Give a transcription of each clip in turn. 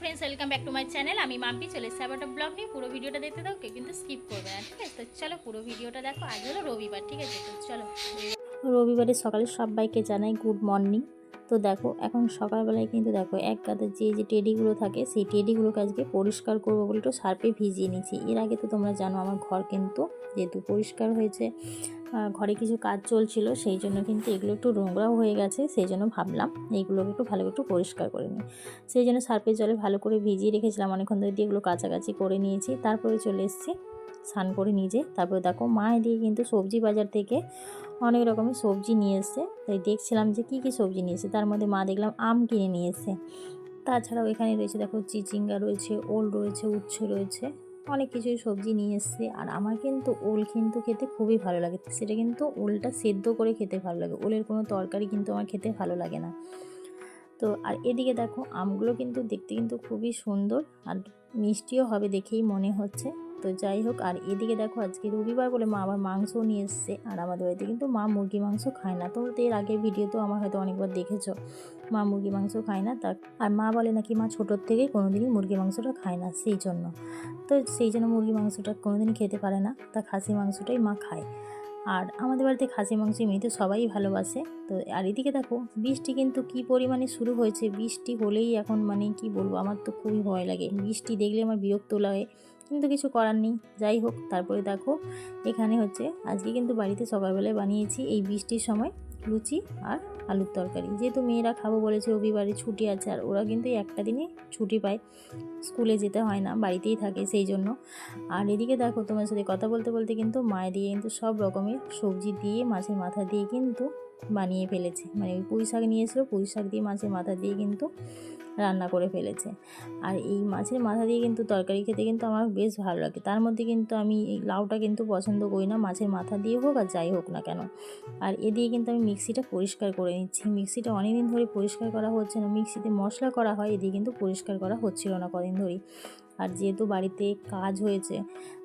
Friends welcome back to my channel আমি মাম্পি, চলে এসেছি আবার ব্লগ নিয়ে। পুরো ভিডিওটা দেখতে দাও কেউ কিন্তু স্কিপ করবে না, ঠিক আছে? তো চলো পুরো ভিডিওটা দেখো। আজ হলো রবিবার, ঠিক আছে? তো চলো। রবিবারে সকালে সবাইকে জানাই গুড মর্নিং তো দেখো, এখন সকালবেলায় কিন্তু দেখো, এক গাদা যে যে টেডিগুলো থাকে, সেই টেডিগুলোকে আজকে পরিষ্কার করব বলে একটু সার্পে ভিজিয়ে নিয়েছি। এর আগে তো তোমরা জানো, আমার ঘর কিন্তু যেহেতু পরিষ্কার হয়েছে ঘরে কিছু কাজ চলছিল, সেই জন্য কিন্তু এগুলো একটু নোংরাও হয়ে গেছে, সেই জন্য ভাবলাম এইগুলোকে একটু ভালো করে একটু পরিষ্কার করে নিই। সেই জন্য সার্ফের জলে ভালো করে ভিজিয়ে রেখেছিলাম, অনেকক্ষণ ধরে দিয়ে এগুলো কাছাকাছি করে নিয়েছি, তারপরে চলে এসেছি, স্নান করে নিজে, তারপরে দেখো মা এদিকে কিন্তু সবজি বাজার থেকে অনেক রকমের সবজি নিয়ে এসছে, তাই দেখছিলাম যে কী কী সবজি নিয়ে তার মধ্যে মা দেখলাম আম কিনে নিয়ে তাছাড়াও এখানে রয়েছে দেখো চিচিঙ্গা রয়েছে, ওল রয়েছে, উচ্ছে রয়েছে। অনেক কিছুই সবজি নিয়ে এসছে। আর আমার কিন্তু ওল কিন্তু খেতে খুবই ভালো লাগে। সেটা কিন্তু ওলটা সেদ্ধ করে খেতে ভালো লাগে। ওলের কোনো তরকারি কিন্তু আমার খেতে ভালো লাগে না। তো আর এদিকে দেখো, আমগুলো কিন্তু দেখতে কিন্তু খুবই সুন্দর। আর মিষ্টিও হবে দেখেই মনে হচ্ছে। তো যাই হোক, আর এদিকে দেখো আজকে রবিবার বলে মা আবার মাংসও নিয়ে এসছে। আর আমাদের বাড়িতে কিন্তু মা মুরগি মাংস খায় না। তোমরা তো এর আগের ভিডিও তো আমার হয়তো অনেকবার দেখেছ, মা মুরগি মাংস খায় না। তা, আর মা বলে নাকি মা ছোটোর থেকেই কোনোদিনই মুরগি মাংসটা খায় না, সেই জন্য। তো সেই জন্য মুরগি মাংসটা কোনোদিনই খেতে পারে না। তা খাসি মাংসটাই মা খায়। আর আমাদের বাড়িতে খাসি মাংস এমনিতে সবাই ভালোবাসে। তো, আর এদিকে দেখো, বৃষ্টি কিন্তু কি পরিমাণে শুরু হয়েছে। বৃষ্টি হলেই এখন মানে কি বলব, আমার তো খুবই ভয় লাগে। বৃষ্টি দেখলে আমার বিরক্ত লাগে। কিন্তু কিছু করার নেই। যাই হোক, তারপরে দেখো, এখানে হচ্ছে, আজকে কিন্তু বাড়িতে সকালবেলায় বানিয়েছি এই বৃষ্টির সময় লুচি আর আলুর তরকারি। যেহেতু মেয়েরা খাব বলেছে, রবিবারে ছুটি আছে আর ওরা কিন্তু একটা দিনে ছুটি পায়। স্কুলে যেতে হয় না, বাড়িতেই থাকে সেই জন্য। আর এদিকে দেখো, তোমার সাথে কথা বলতে বলতে কিন্তু মায়ের দিয়ে কিন্তু সব রকমের সবজি দিয়ে, মাছের মাথা দিয়ে কিন্তু বানিয়ে ফেলেছে। মানে ওই পুঁই শাক নিয়ে এসেছিল পুঁই শাক দিয়ে মাছের মাথা দিয়ে কিন্তু রান্না করে ফেলেছে। আর এই মাছের মাথা দিয়ে কিন্তু তরকারি খেতে কিন্তু আমার বেশ ভালো লাগে। তার মধ্যে কিন্তু আমি এই লাউটা কিন্তু পছন্দ করি না, মাছের মাথা দিয়ে হোক আর যাই হোক না কেন। আর এ দিয়ে কিন্তু আমি মিক্সিটা পরিষ্কার করে নিচ্ছি। মিক্সিটা অনেকদিন ধরে পরিষ্কার করা হচ্ছে না, মিক্সিতে মশলা করা হয় এদিকে কিন্তু পরিষ্কার করা হচ্ছিল না কদিন ধরেই। আর যেহেতু বাড়িতে কাজ হয়েছে,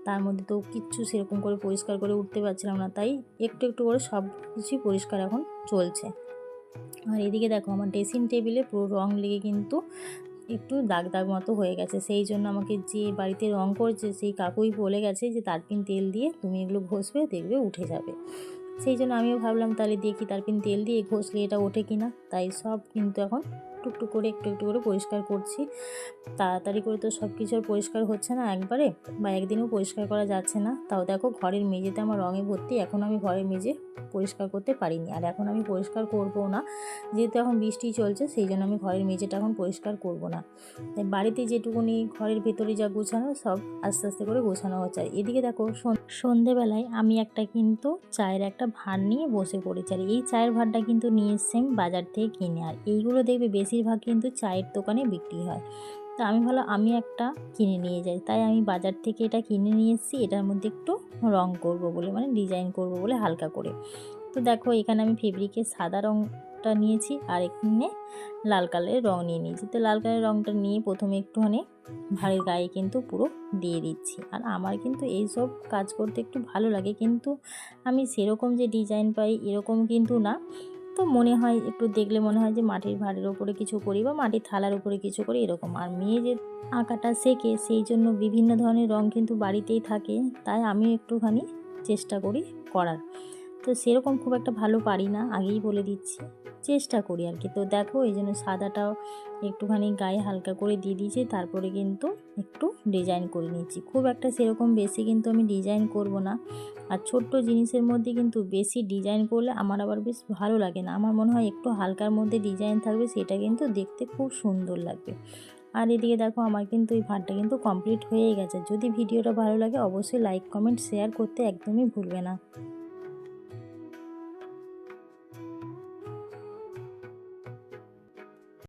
তার মধ্যে তো কিচ্ছু সেরকম করে পরিষ্কার করে উঠতে পারছিলাম না, তাই একটু একটু করে সব কিছুই পরিষ্কার এখন চলছে। আর এদিকে দেখো, আমার ড্রেসিং টেবিলে পুরো রং লেগে কিন্তু একটু দাগ দাগ মতো হয়ে গেছে। সেই জন্য আমাকে যে বাড়িতে রং করছে, সেই কাকুই বলে গেছে যে, তারপিন তেল দিয়ে তুমি এগুলো ঘষবে, দেখবে উঠে যাবে। সেই জন্য আমিও ভাবলাম, তাহলে দেখি তারপিন তেল দিয়ে ঘষলে এটা ওঠে কি না তাই সব কিন্তু এখন টুকটুক করে, একটু একটু করে পরিষ্কার করছি। তাড়াতাড়ি করে তো সব কিছু আর পরিষ্কার হচ্ছে না একবারে, বা একদিনেও পরিষ্কার করা যাচ্ছে না। তাও দেখো ঘরের মেঝেতে আমার রঙে ভর্তি, এখন আমি ঘরের মেঝে পরিষ্কার করতে পারিনি। আর এখন আমি পরিষ্কার করব না, যেহেতু এখন বৃষ্টি চলছে, সেই জন্য আমি ঘরের মেঝেটা এখন পরিষ্কার করব না। তাই বাড়িতে যেটুকুনি ঘরের ভেতরে যা গোছানো, সব আস্তে আস্তে করে গোছানো হচ্ছে। এদিকে দেখো সন- সন্ধেবেলায় আমি একটা কিন্তু চায়ের একটা ভাঁড় নিয়ে বসে পড়েছি। আর এই চায়ের ভাঁড়টা কিন্তু নিয়ে এসছি আমি বাজার থেকে কিনে। আর এইগুলো দেখবে বেশিরভাগ কিন্তু চায়ের দোকানে বিক্রি হয়। তো আমি ভালো আমি একটা কিনে নিয়ে যাই। তাই আমি বাজার থেকে এটা কিনে নিয়ে এসেছি। এটার মধ্যে একটু রং করব বলে মানে ডিজাইন করব বলে হালকা করে। তো দেখো, এখানে আমি ফেব্রিকের সাদা রংটা নিয়েছি আর এখানে লাল কালারের রং নিয়ে নিয়েছি। তো লাল কালারের রংটা নিয়ে প্রথমে একটুখানি ভাড়ের গায়ে কিন্তু পুরো দিয়ে দিচ্ছি। আর আমার কিন্তু এইসব কাজ করতে একটু ভালো লাগে। কিন্তু আমি সেরকম যে ডিজাইন পাই, এরকম কিন্তু না। তো মনে হয়, একটু দেখলে মনে হয় যে মাটির ভাঁড়ের ওপরে কিছু করি বা মাটির থালার উপরে কিছু করি এরকম। আর মেয়ে যে আঁকাটা শেখে, সেই জন্য বিভিন্ন ধরনের রং কিন্তু বাড়িতেই থাকে। তাই আমি একটুখানি চেষ্টা করি করার। তো সেরকম খুব একটা ভালো পারি না, আগেই বলে দিচ্ছি। চেষ্টা করি আর কি। তো দেখো, এই জন্য সাদাটাও একটুখানি গায়ে হালকা করে দিয়ে দিয়েছি, তারপরে কিন্তু একটু ডিজাইন করে নিচ্ছি খুব একটা সেরকম বেশি কিন্তু আমি ডিজাইন করব না। আর ছোট্ট জিনিসের মধ্যে কিন্তু বেশি ডিজাইন করলে আমার আবার বেশ ভালো লাগে না। আমার মনে হয় একটু হালকার মধ্যে ডিজাইন থাকবে, সেটা কিন্তু দেখতে খুব সুন্দর লাগবে। আর এদিকে দেখো, আমার কিন্তু এই ভাতটা কিন্তু কমপ্লিট হয়ে গেছে। যদি ভিডিওটা ভালো লাগে, অবশ্যই লাইক কমেন্ট শেয়ার করতে একদমই ভুলবে না।